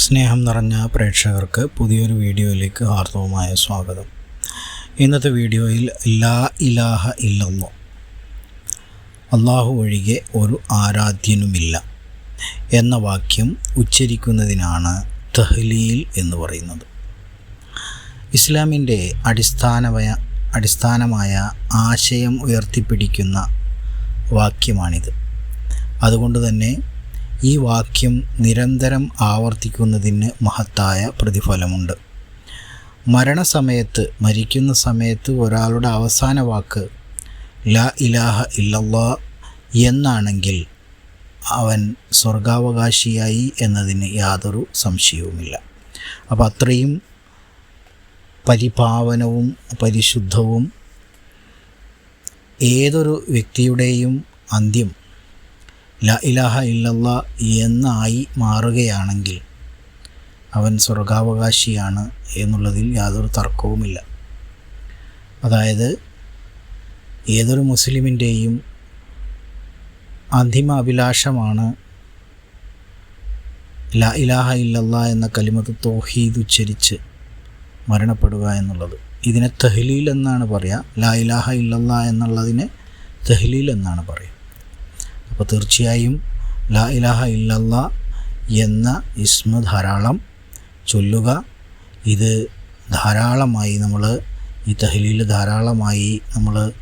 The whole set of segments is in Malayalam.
സ്നേഹം നിറഞ്ഞ പ്രേക്ഷകർക്ക് പുതിയൊരു വീഡിയോയിലേക്ക് ഹാർദവുമായ സ്വാഗതം. ഇന്നത്തെ വീഡിയോയിൽ ലാ ഇലാഹ ഇല്ലെന്നോ അള്ളാഹു ഒഴികെ ഒരു ആരാധ്യനുമില്ല എന്ന വാക്യം ഉച്ചരിക്കുന്നതിനാണ് തഹ്ലീൽ എന്ന് പറയുന്നത്. ഇസ്ലാമിന്റെ അടിസ്ഥാനമായ അടിസ്ഥാനമായ ആശയം ഉയർത്തിപ്പിടിക്കുന്ന വാക്യമാണിത്. അതുകൊണ്ട് തന്നെ ഈ വാക്യം നിരന്തരം ആവർത്തിക്കുന്നതിന് മഹത്തായ പ്രതിഫലമുണ്ട്. മരണസമയത്ത് മരിക്കുന്ന സമയത്ത് ഒരാളുടെ അവസാന വാക്ക് ലാ ഇലാഹ ഇല്ലല്ലാ എന്നാണെങ്കിൽ അവൻ സ്വർഗാവകാശിയായി എന്നതിന് യാതൊരു സംശയവുമില്ല. അപ്പോൾ അത്രയും പരിപാവനവും പരിശുദ്ധവും ഏതൊരു വ്യക്തിയുടെയും അന്ത്യം ല ഇലാഹ ഇല്ലല്ല എന്നായി മാറുകയാണെങ്കിൽ അവൻ സ്വർഗാവകാശിയാണ് എന്നുള്ളതിൽ യാതൊരു തർക്കവുമില്ല. അതായത് ഏതൊരു മുസ്ലിമിന്റെയും അന്തിമ അഭിലാഷമാണ് ല ഇലാഹ ഇല്ലല്ല എന്ന കലിമത്ത് തോഹീദ് ഉച്ചരിച്ച് മരണപ്പെടുക എന്നുള്ളത്. ഇതിനെ തെഹ്ലീൽ എന്നാണ് പറയുക ല ഇലാഹ ഇല്ലല്ല എന്നുള്ളതിനെ തെഹ്ലീൽ എന്നാണ് പറയുക അപ്പോൾ തീർച്ചയായും ലാ ഇലാഹ ഇല്ലല്ല എന്ന ഇസ്മ ധാരാളം ചൊല്ലുക. ഇത് ധാരാളമായി നമ്മൾ ഈ തഹലിൽ ധാരാളമായി നമ്മൾ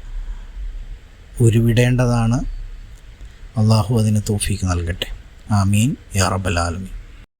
ഉരുവിടേണ്ടതാണ്. അള്ളാഹു അതിന് തോഫീക്ക് നൽകട്ടെ. ആമീൻ. യാ റബ്ബൽ ആലമീൻ.